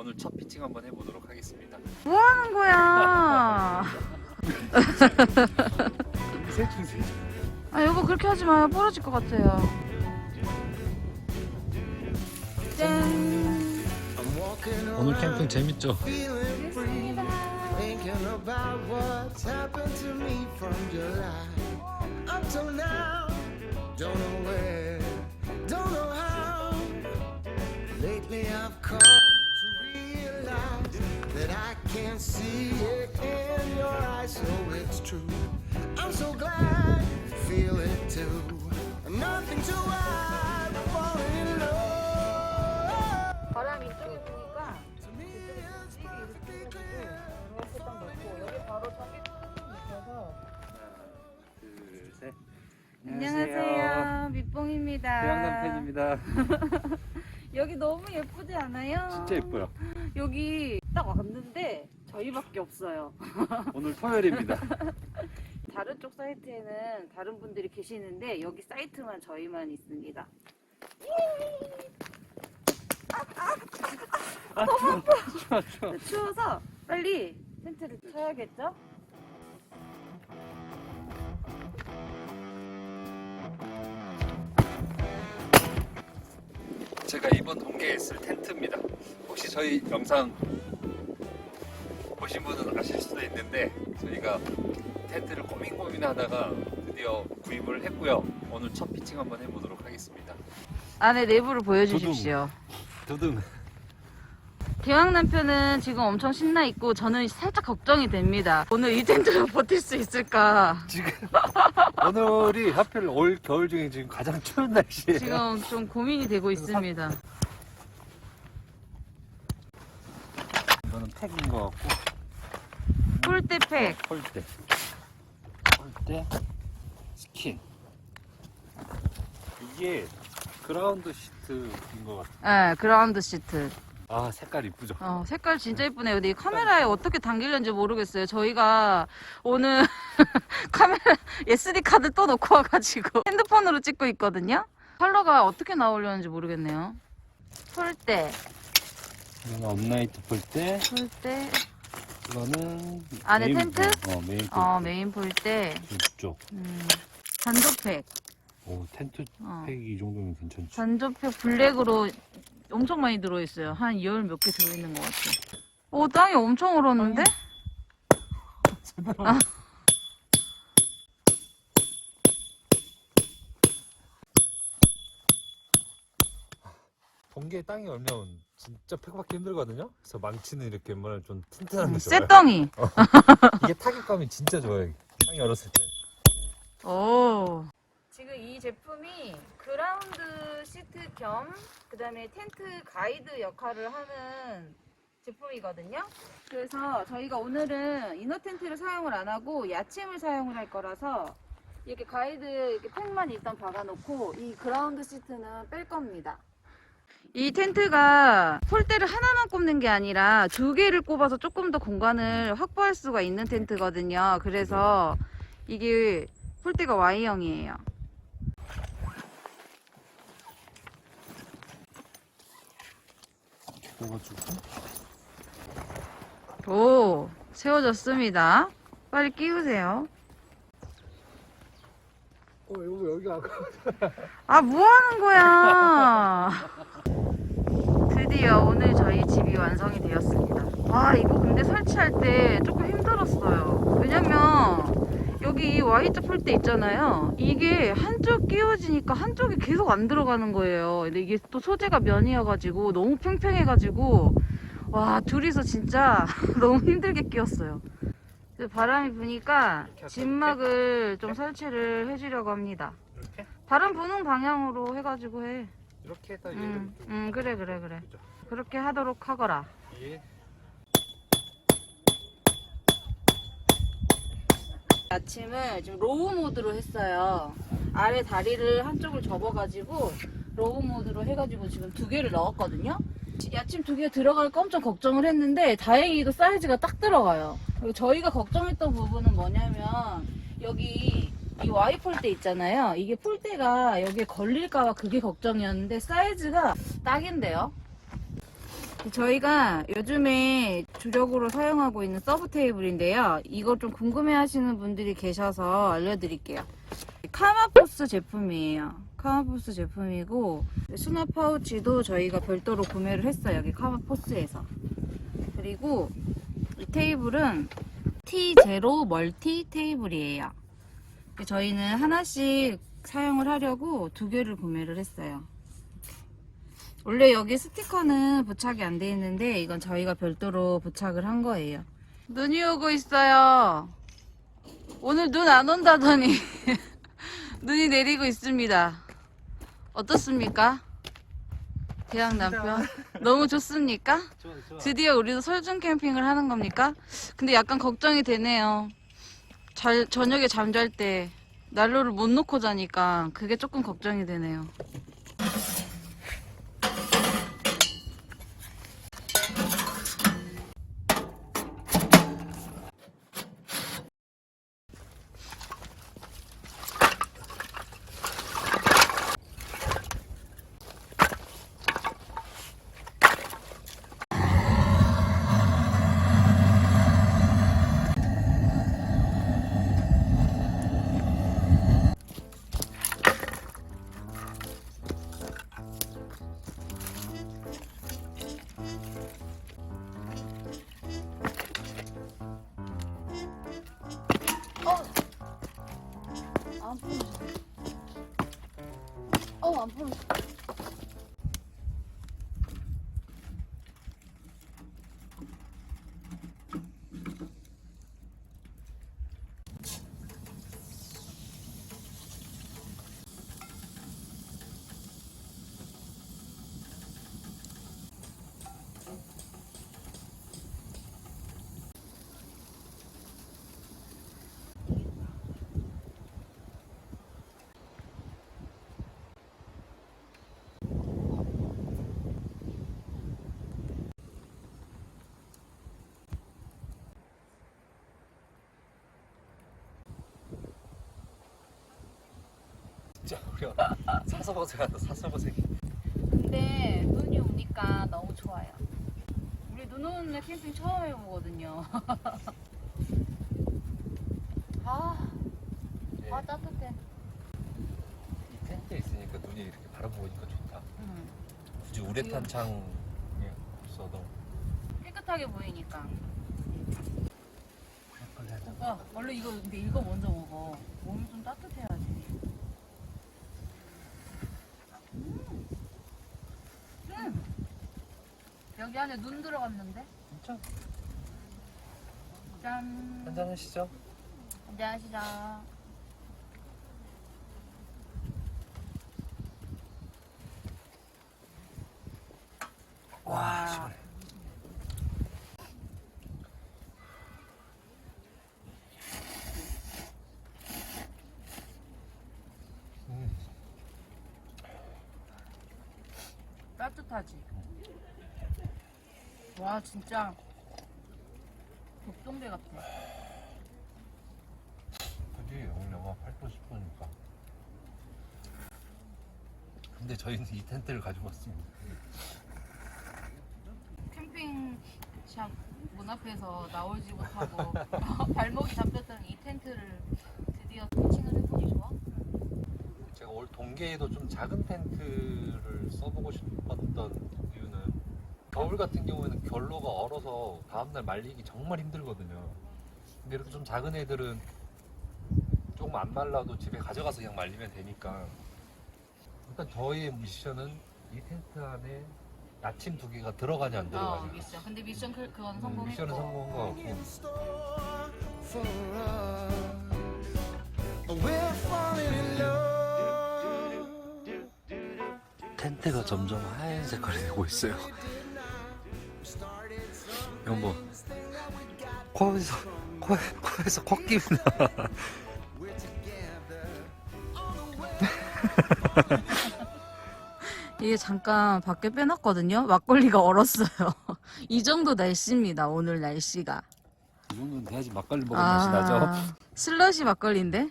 오늘 첫 피칭 한번 해보도록 하겠습니다. 뭐 하는 거야? 세중 세중. 아 여보 그렇게 하지 마요. 부러질 것 같아요. 짠. 오늘 캠핑 재밌죠? Thinking about what's happened to me from July up till now. Don't know where, don't know how. Lately I've come to realize can't see it in your eyes, so it's true. I'm so glad you feel it too. Nothing to hide, I'm falling in love. 바람 이쪽에 보니까 이쪽에 집이 이렇게 해가지고 이렇게 딱 놓고 여기 바로 저기 있어서 둘, 셋. 안녕하세요 밑봉입니다. 태양남 팬입니다. 여기 너무 예쁘지 않아요? 진짜 예뻐요. 여기 딱 왔는데 저희밖에 없어요. 오늘 토요일입니다. 다른 쪽 사이트에는 다른 분들이 계시는데 여기 사이트만 저희만 있습니다. 아 추워 추워 추워. 추워서 빨리 텐트를 쳐야겠죠? 제가 이번 동계에 쓸 텐트입니다. 혹시 저희 영상 보신 분은 아실 수도 있는데 저희가 텐트를 고민 고민 하다가 드디어 구입을 했고요. 오늘 첫 피칭 한번 해보도록 하겠습니다. 안에 내부를 보여주십시오. 두둥. 대왕 남편은 지금 엄청 신나 있고 저는 살짝 걱정이 됩니다. 오늘 이 텐트로 버틸 수 있을까? 지금 오늘이 하필 올 겨울 중에 지금 가장 추운 날씨예요. 지금 좀 고민이 되고 있습니다. 이거는 팩인 것 같고 폴대팩. 폴대 폴대 스킨 이게 그라운드 시트인 것 같아요 네, 그라운드 시트. 아 색깔 이쁘죠 어, 색깔 진짜 예쁘네요. 근데 이 카메라에 어떻게 담기려는지 모르겠어요. 저희가 오늘 카메라 SD 카드 또 놓고 와가지고 핸드폰으로 찍고 있거든요. 컬러가 어떻게 나오려는지 모르겠네요. 폴대, 업나이트 폴대 폴대, 이거는 안에 메인 텐트? 폴- 어 메인 폴대 어 메인 폴대, 이쪽 음, 잔조팩, 오 텐트 어, 팩이 이 정도면 괜찮지 잔조팩 블랙으로 엄청 많이 들어있어요. 한열몇 개 들어있는 것 같아요. 오 땅이 엄청 얼었는데? 아. 동계 땅이 얼면 진짜 팩받기 힘들거든요 그래서 망치는 이렇게 웬만하면 좀 튼튼한 음, 게 좋아요 쇠덩이. 이게 타격감이 진짜 좋아요 땅이 얼었을 때 오. 지금 이 제품이 그라운드 시트 겸 그다음에 텐트 가이드 역할을 하는 제품이거든요. 그래서 저희가 오늘은 이너 텐트를 사용을 안 하고 야침을 사용을 할 거라서 이렇게 가이드 이렇게 팩만 일단 박아놓고 이 그라운드 시트는 뺄 겁니다. 이 텐트가 폴대를 하나만 꼽는 게 아니라 두 개를 꼽아서 조금 더 공간을 확보할 수가 있는 텐트거든요. 그래서 이게 폴대가 Y형이에요. 그래가지고 오, 세워졌습니다. 빨리 끼우세요. 어 이거 여기 아까 아, 뭐 하는 거야? 드디어 오늘 저희 집이 완성이 되었습니다. 아, 이거 근데 설치할 때 조금 힘들었어요. 왜냐면 여기 이 Y자 폴대 있잖아요. 이게 한쪽 끼워지니까 한쪽이 계속 안 들어가는 거예요. 근데 이게 또 소재가 면이어가지고 너무 팽팽해가지고 와, 둘이서 진짜 너무 힘들게 끼웠어요. 그래서 바람이 부니까 진막을 좀 설치를 해주려고 합니다. 이렇게 바람 부는 방향으로 해가지고 해. 이렇게 해서 응, 얘를 응, 그래, 그래, 그래. 그죠? 그렇게 하도록 하거라. 예. 아침을 지금 로우 모드로 했어요. 아래 다리를 한쪽을 접어가지고 로우 모드로 해가지고 지금 두 개를 넣었거든요. 야침 두 개 들어갈 거 엄청 걱정을 했는데 다행히도 사이즈가 딱 들어가요. 그리고 저희가 걱정했던 부분은 뭐냐면 여기 이 Y 폴대 있잖아요. 이게 폴대가 여기에 걸릴까봐 그게 걱정이었는데 사이즈가 딱인데요. 저희가 요즘에 주력으로 사용하고 있는 서브 테이블인데요. 이거 좀 궁금해 하시는 분들이 계셔서 알려드릴게요. 카마포스 제품이에요. 카마포스 제품이고, 수납 파우치도 저희가 별도로 구매를 했어요. 여기 카마포스에서. 그리고 이 테이블은 T0 멀티 테이블이에요. 저희는 하나씩 사용을 하려고 두 개를 구매를 했어요. 원래 여기 스티커는 부착이 안 돼 있는데 이건 저희가 별도로 부착을 한 거예요. 눈이 오고 있어요. 오늘 눈 안 온다더니 눈이 내리고 있습니다. 어떻습니까? 대학 남편 너무 좋습니까? 드디어 우리도 설중 캠핑을 하는 겁니까? 근데 약간 걱정이 되네요. 잘 저녁에 잠잘 때 난로를 못 놓고 자니까 그게 조금 걱정이 되네요. 어, 진짜 우리가 사서고생한다 사서고생. 근데 눈이 오니까 너무 좋아요. 우리 눈 오는 날 캠핑 처음 해보거든요. 아, 네. 아 따뜻해. 이 텐트에 있으니까 눈이 이렇게 바라보니까 좋다. 음, 굳이 우레탄 창이 없어도. 깨끗하게 보이니까. 오빠, 원래 이거 근데 이거 먼저 먹어. 몸이 좀 따뜻해야지. 음. 음. 여기 안에 눈 들어갔는데? 진짜? 짠. 한잔 하시죠. 안녕하시죠. 와 시원해. 음, 따뜻하지? 와, 진짜. 격동대 같아. 그지 오늘 영하 8도 10도니까. 근데 저희는 이 텐트를 가지고 왔습니다. 캠핑샵 문 앞에서 나오지 못하고 발목이 잡혔던 이 텐트를 드디어 피칭을 해보니 좋아? 제가 올 동계에도 좀 작은 텐트를 써보고 싶었던 겨울 같은 경우에는 결로가 얼어서 다음날 말리기 정말 힘들거든요. 근데 이렇게 좀 작은 애들은 조금 안 말라도 집에 가져가서 그냥 말리면 되니까. 일단 저희의 미션은 이 텐트 안에 나침 두 개가 들어가냐 안 어, 들어가냐. 미션. 근데 미션 그, 그건 음, 성공했고. 미션은 성공한 것 같고. in store for us. We're falling in love. 텐트가 점점 하얀 색깔이 되고 있어요. 이건 뭐 코에서 코 코에서 the way. 이게 잠깐 밖에 빼놨거든요. 막걸리가 얼었어요. 이 정도 날씨입니다. 오늘 날씨가. 이 정도는 돼야지 막걸리 먹은 맛이 나죠. 아, 슬러시 막걸리인데?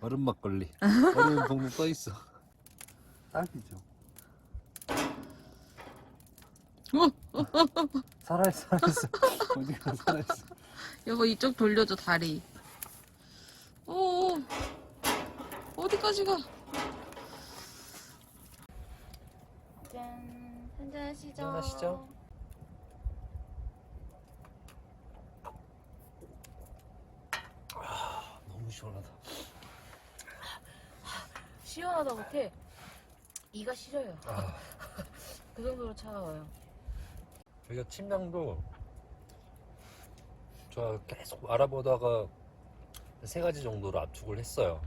얼음 막걸리. 얼음 동동 떠 있어. 딱이죠. 살아있어 살아있어 어디가 살아있어 여보 이쪽 돌려줘 다리. 오 어디까지 가? 짠 한잔하시죠. 한잔하시죠. 너무 시원하다 시원하다 못해. 이가 시려요. 아, 그 정도로 차가워요. 여기가 침낭도 저 계속 알아보다가 세 가지 정도로 압축을 했어요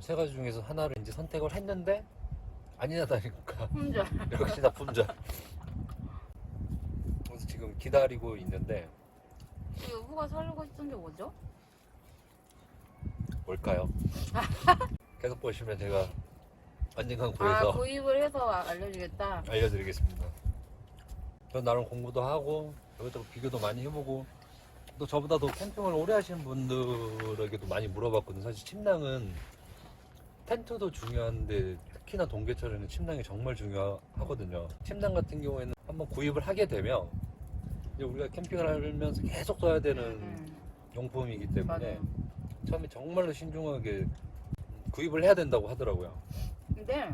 세 가지 중에서 하나를 이제 선택을 했는데 아니나다니까 혼자. 역시 나 품절 그래서 지금 기다리고 있는데 여보가 사려고 했던 게 뭐죠? 뭘까요? 계속 보시면 제가 언젠간 아 구해서 구입을 해서 아- 알려주겠다. 알려드리겠습니다. 전 나름 공부도 하고 이것저것 비교도 많이 해보고 또 저보다 더 캠핑을 오래 하시는 분들에게도 많이 물어봤거든요. 사실 침낭은 텐트도 중요한데 특히나 동계철에는 침낭이 정말 중요하거든요. 침낭 같은 경우에는 한번 구입을 하게 되면 이제 우리가 캠핑을 하면서 계속 써야 되는 음, 용품이기 때문에 맞아요. 처음에 정말로 신중하게 구입을 해야 된다고 하더라고요. 근데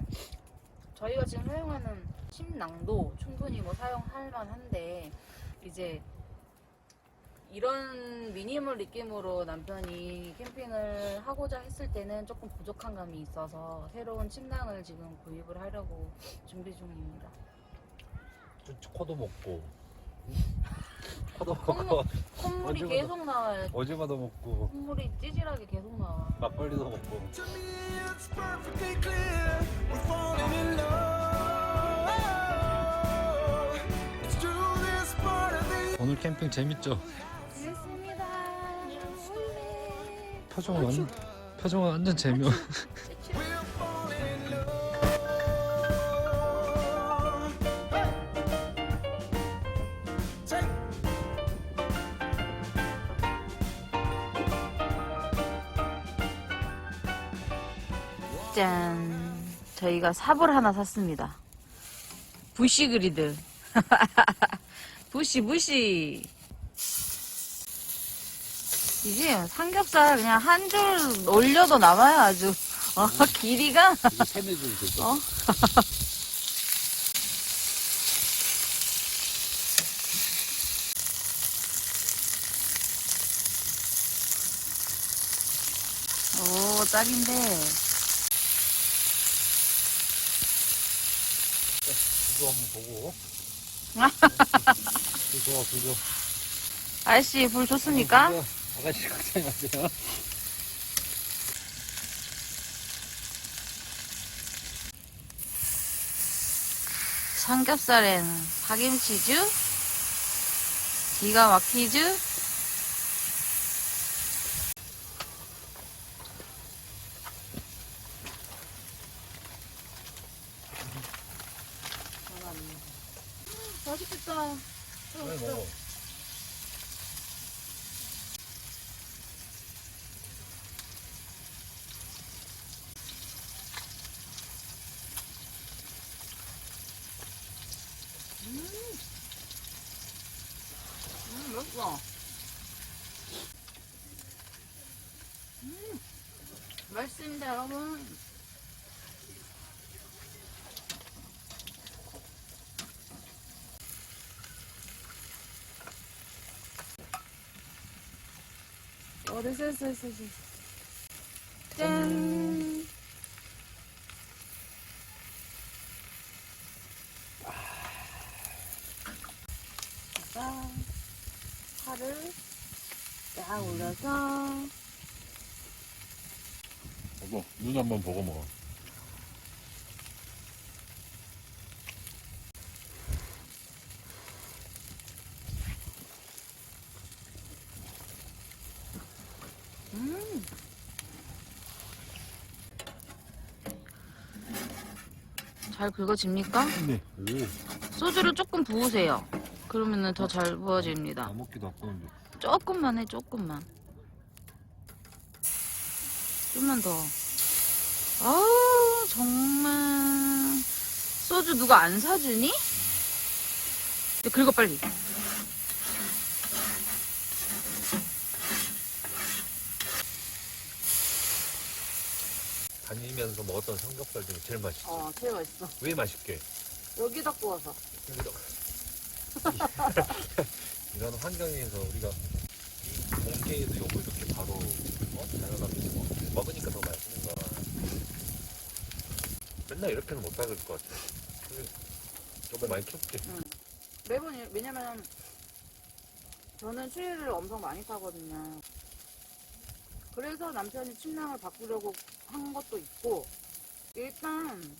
저희가 지금 사용하는 침낭도 충분히 뭐 사용할 만한데 이제 이런 미니멀 느낌으로 남편이 캠핑을 하고자 했을 때는 조금 부족한 감이 있어서 새로운 침낭을 지금 구입을 하려고 준비 중입니다. 코도 먹고 코도 콧물- 먹고 콧물이 어제보다- 계속 나와요. 어제마다 먹고 콧물이 찌질하게 계속 나와. 막걸리도 먹고 To me, it's perfectly clear we're falling in love. 오늘 캠핑 재밌죠? 재밌습니다. 표정은 완 표정은 완전 재미없 짠. 저희가 삽을 하나 샀습니다. 부시 그리드. 부시, 부시. 이게 삼겹살 그냥 한 줄 올려도 남아요, 아주. 어, 길이가. 이게 세네 줄 되죠? 어? 오, 딱인데. 그거 한번 보고 그거 그거 아저씨, 불 좋습니까? 그거 아가씨 걱정이 마세요 삼겹살엔 파김치주, 기가 막히주, 맛있겠다. 빨리 먹어 음, 맛있어. 음, 맛있습니다, 여러분. 어, 됐어, 됐어, 됐어, 됐어. 짠. 자, 파를 딱 올려서 여보 눈 한번 보고 먹어 음. 잘 긁어집니까? 네 오, 소주를 조금 부으세요. 그러면은 더잘다 부어집니다. 먹기도 아까운데 조금만 해, 조금만. 좀만 더. 아우, 정말. 소주 누가 안 사주니? 긁어 빨리. 다니면서 먹었던 삼겹살 중에 제일 맛있어. 어, 제일 맛있어. 왜 맛있게? 여기다 구워서. 이런 환경에서 우리가 이 동계에도 요걸 이렇게 바로 어? 자연하면서 먹- 먹으니까 더 맛있는 거야. 맨날 이렇게는 못 살을 것 같아. 너무 많이 춥지? 매번 이- 왜냐면 저는 추위를 엄청 많이 타거든요. 그래서 남편이 침낭을 바꾸려고 한 것도 있고 일단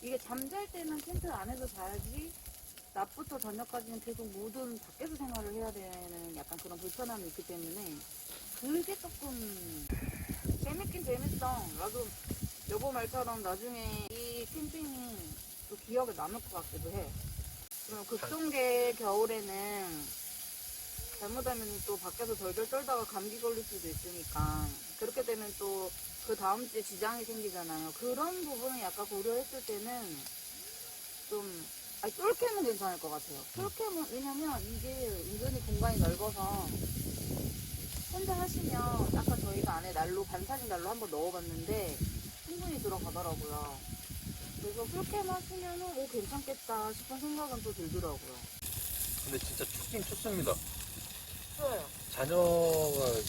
이게 잠잘 때는 텐트 안에서 자야지 낮부터 저녁까지는 계속 모든 밖에서 생활을 해야 되는 약간 그런 불편함이 있기 때문에 그게 조금 재밌긴 재밌어. 나도 여보 말처럼 나중에 이 캠핑이 또 기억에 남을 것 같기도 해. 그럼 급동계 겨울에는 잘못하면 또 밖에서 덜덜 떨다가 감기 걸릴 수도 있으니까 그렇게 되면 또 그 다음 주에 지장이 생기잖아요. 그런 부분을 약간 고려했을 때는 좀 아니 똘캠은 괜찮을 것 같아요. 똘캠은 왜냐면 이게 은근히 공간이 넓어서 혼자 하시면 아까 저희가 안에 난로 반사진 난로 한번 넣어봤는데 충분히 들어가더라고요. 그래서 똘캠 하시면은 오 괜찮겠다 싶은 생각은 또 들더라고요. 근데 진짜 춥긴 춥습니다. 좋아요. 자녀가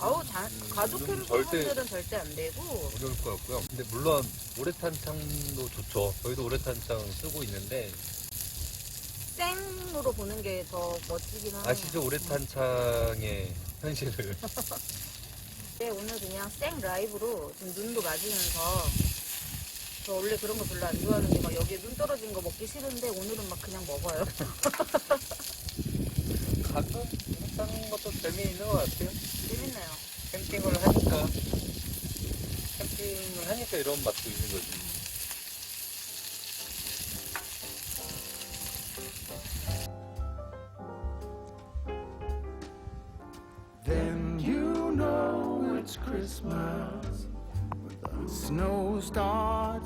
아우 자, 음, 가족 이건 캠핑분들은 절대 안 되고 어려울 것 같고요. 근데 물론 우레탄창도 좋죠. 저희도 우레탄창 쓰고 있는데 생으로 보는 게 더 멋지긴 하네요. 아시죠? 우레탄창의 현실을. 네, 오늘 그냥 생 라이브로 지금 눈도 맞으면서 저 원래 그런 거 별로 안 좋아하는데 막 여기에 눈 떨어진 거 먹기 싫은데 오늘은 막 그냥 먹어요. 가끔 하는 것도 재미있는 것 같아요. 재밌네요. 캠핑을 하니까 캠핑을 하니까 이런 맛도 있는 거지.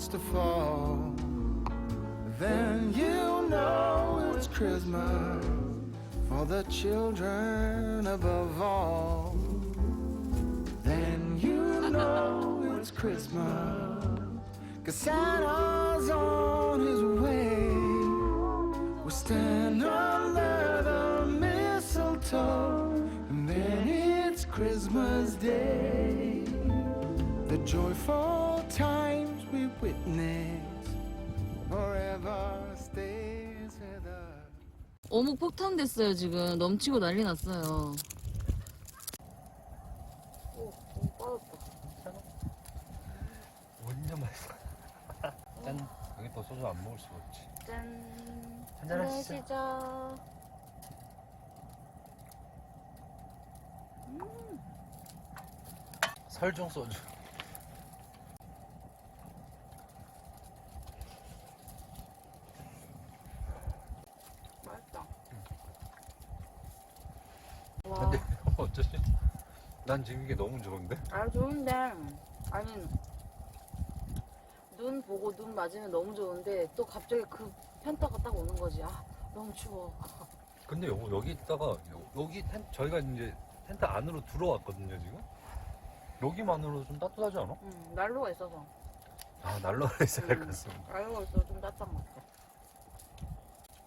Starts to fall. Then you know it's Christmas for the children above all. Then you know it's Christmas. Cause Santa's on his way. We'll stand under the mistletoe, and then it's Christmas Day. The joyful times 어묵 폭탄 됐어요 지금 넘치고 난리 났어요. 완전 맛있어. 짠. 여기 또 소주 안 먹을 수가 없지. 짠. 한잔하시죠. 하시죠. 설중 소주. 맛있다. 와. 근데 어쩌지? 난 지금 이게 너무 좋은데? 아 좋은데 아니 눈 보고 눈 맞으면 너무 좋은데 또 갑자기 그 편타가 딱 오는 거지 아 너무 추워 근데 여, 여기 있다가 여- 여기 텐 저희가 이제 텐트 안으로 들어왔거든요 지금. 여기만으로 좀 따뜻하지 않아? 음, 난로가 있어서 아 난로가 있어야 할것 음. 같습니다. 난로가 있어서 좀 따뜻한 것 같아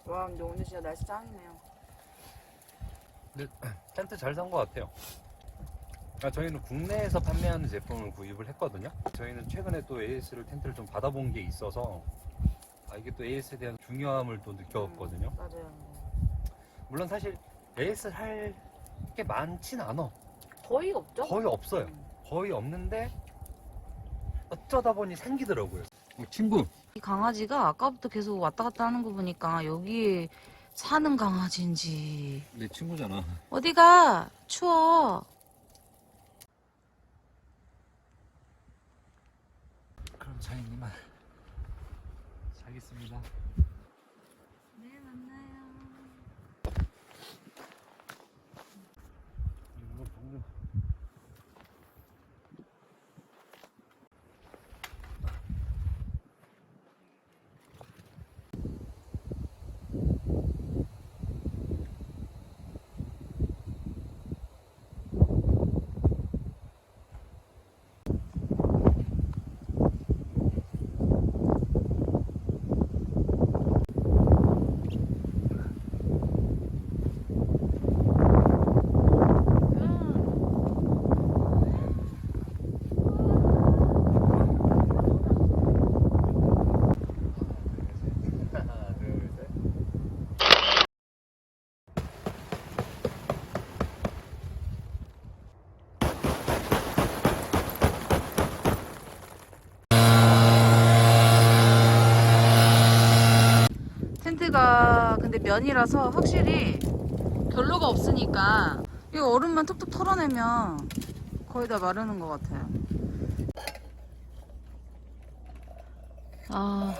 와 근데 오늘 진짜 날씨 짱이네요 근데 텐트 잘 산 것 같아요. 아, 저희는 국내에서 판매하는 제품을 구입을 했거든요. 저희는 최근에 또 AS를 텐트를 좀 받아본 게 있어서 아, 이게 또 AS에 대한 중요함을 또 느꼈거든요. 음, 맞아요 물론 사실 AS 할 게 많진 않아. 거의 없죠? 거의 없어요. 음. 거의 없는데 어쩌다 보니 생기더라고요. 친구. 이 강아지가 아까부터 계속 왔다 갔다 하는 거 보니까 여기 사는 강아지인지 내 친구잖아. 어디가 추워 그럼 자이님만 자겠습니다. 네 만나요 이거 동료. 텐트가 근데 면이라서 확실히 결로가 없으니까 이 얼음만 툭툭 털어내면 거의 다 마르는 것 같아요. 아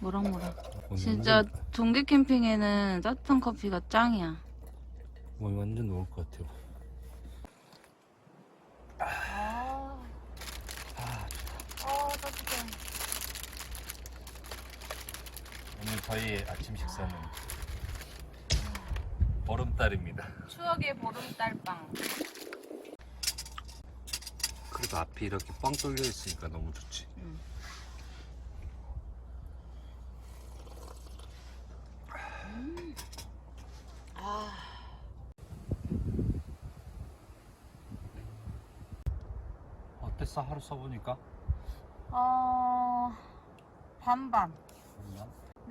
모락모락. 진짜 동계 캠핑에는 따뜻한 커피가 짱이야. 몸이 완전 녹을 것 같아요. 아, 아, 아 따뜻해. 오늘 저희의 아침 식사는 보름달입니다. 추억의 보름달빵. 그래도 앞이 이렇게 뻥 뚫려 있으니까 너무 좋지. 음. 아. 어땠어 하루 써보니까? 어 반반.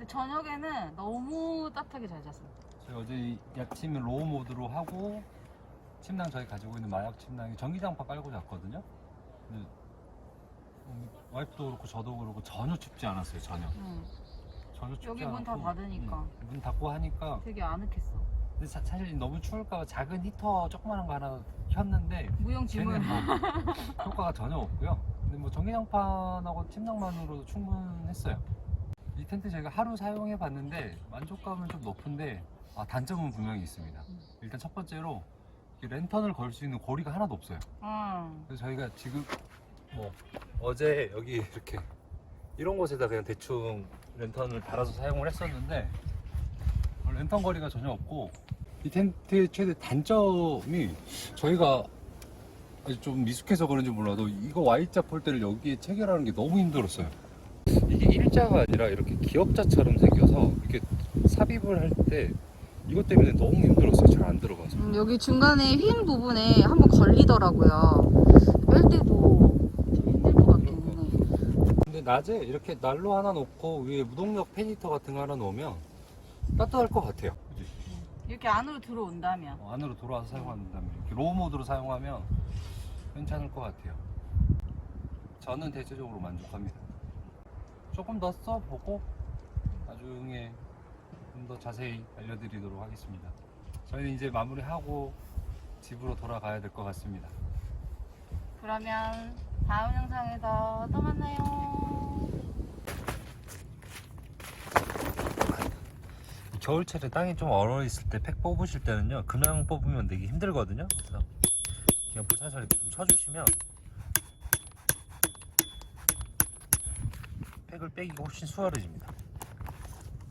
근데 저녁에는 너무 따뜻하게 잘 잤어요. 저희 어제 약침을 로우 모드로 하고 침낭 저희 가지고 있는 마약 침낭에 전기장판 깔고 잤거든요. 근데 음, 와이프도 그렇고 저도 그렇고 전혀 춥지 않았어요. 전혀. 응. 전혀 춥지 여기 문 다 않았고, 닫으니까. 음, 문 닫고 하니까 되게 아늑했어. 근데 사, 실 너무 추울까봐 작은 히터 조그만한 거 하나 켰는데 무용지물. 걔는 뭐 효과가 전혀 없고요. 근데 뭐 전기장판하고 침낭만으로도 충분했어요. 이 텐트 저희가 하루 사용해 봤는데 만족감은 좀 높은데 아, 단점은 분명히 있습니다. 음. 일단 첫 번째로 이 랜턴을 걸 수 있는 고리가 하나도 없어요. 응. 그래서 저희가 지금 뭐 어제 여기 이렇게 이런 곳에다 그냥 대충 랜턴을 달아서 사용을 했었는데 어, 랜턴 거리가 전혀 없고 이 텐트의 최대 단점이 저희가 좀 미숙해서 그런지 몰라도 이거 Y자 폴대를 여기에 체결하는 게 너무 힘들었어요. 이게 일자가 아니라 이렇게 기역자처럼 생겨서 이렇게 삽입을 할 때 이것 때문에 너무 힘들었어요. 잘 안 들어가서. 음, 여기 중간에 휜 부분에 한번 걸리더라고요. 뺄 때도 좀 힘들 것 같기는 해. 근데 낮에 이렇게 난로 하나 놓고 위에 무동력 페니터 같은 거 하나 놓으면 따뜻할 것 같아요. 이렇게 안으로 들어온다면. 어, 안으로 돌아와서 사용한다면 이렇게 로우 모드로 사용하면 괜찮을 것 같아요. 저는 대체적으로 만족합니다. 조금 더 써보고 나중에 좀 더 자세히 알려드리도록 하겠습니다. 저희는 이제 마무리하고 집으로 돌아가야 될 것 같습니다. 그러면 다음 영상에서 또 만나요. 겨울철에 땅이 좀 얼어 있을 때 팩 뽑으실 때는요 그냥 뽑으면 되게 힘들거든요 그래서 그냥 살살 이렇게 좀 쳐주시면 팩을 빼기가 훨씬 수월해집니다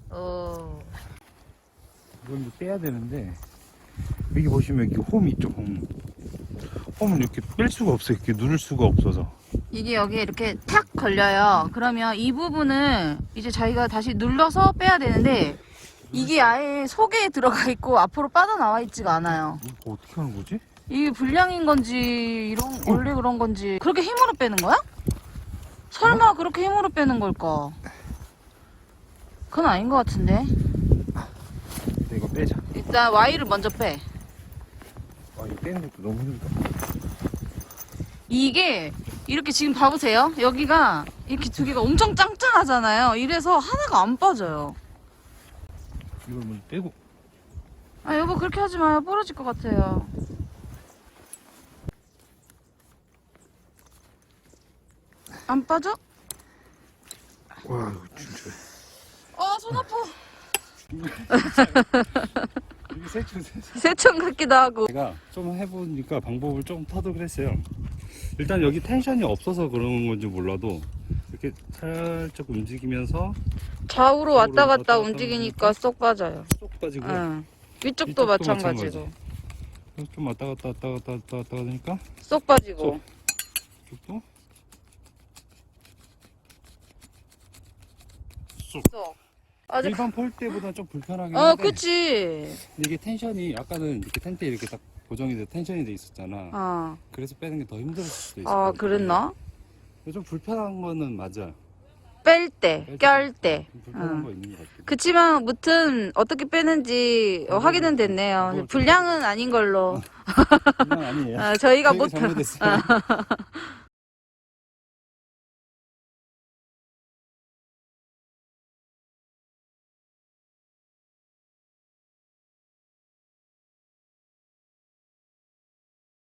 어. 이건 이제 빼야 되는데 여기 보시면 이렇게 홈이 있죠 홈 홈을 이렇게 뺄 수가 없어요 이렇게 누를 수가 없어서 이게 여기에 이렇게 탁 걸려요. 그러면 이 부분을 이제 자기가 다시 눌러서 빼야 되는데 이게 아예 속에 들어가 있고 앞으로 빠져나와 있지가 않아요. 이거 어떻게 하는 거지? 이게 불량인 건지 이런 원래 그런 건지 그렇게 힘으로 빼는 거야? 설마 그렇게 힘으로 빼는 걸까? 그건 아닌 것 같은데. 근데 이거 빼자 일단 Y를 먼저 빼. 아 이거 빼는 것도 너무 힘들다 이게 이렇게 지금 봐보세요. 여기가 이렇게 두 개가 엄청 짱짱하잖아요. 이래서 하나가 안 빠져요. 이걸 먼저 빼고 아 여보 그렇게 하지 마요. 부러질 것 같아요. 안 빠져? 와 이거 진짜 아 손 아파. 이게 세추 새총 같기도 하고. 제가 좀 해보니까 방법을 좀 터득을 했어요. 일단 여기 텐션이 없어서 그런 건지 몰라도 이렇게 살짝 움직이면서 좌우로 왔다 갔다 움직이니까 쏙 빠져요. 쏙 빠지고 응. 위쪽도 이쪽도 마찬가지고 좀 왔다 갔다 왔다 갔다 왔다 갔다 하니까 쏙 빠지고. 이쪽도 쏙. 아주 일반 폴 때보다 좀 불편하긴 어, 한데 그치. 근데 이게 텐션이 아까는 이렇게 텐트에 이렇게 딱 고정이 돼 텐션이 돼 있었잖아. 어. 그래서 빼는 게 더 힘들었을 수도 있어. 아, 그랬나? 좀 불편한 거는 맞아. 뺄 때, 깰 때. 좀 불편한 응. 거 있는 것 같아. 그치만 무튼 어떻게 빼는지 어, 확인은 됐네요. 불량은 아닌 걸로. 그건 아니에요. 어, 저희가 저희가 못. 잘못했어요.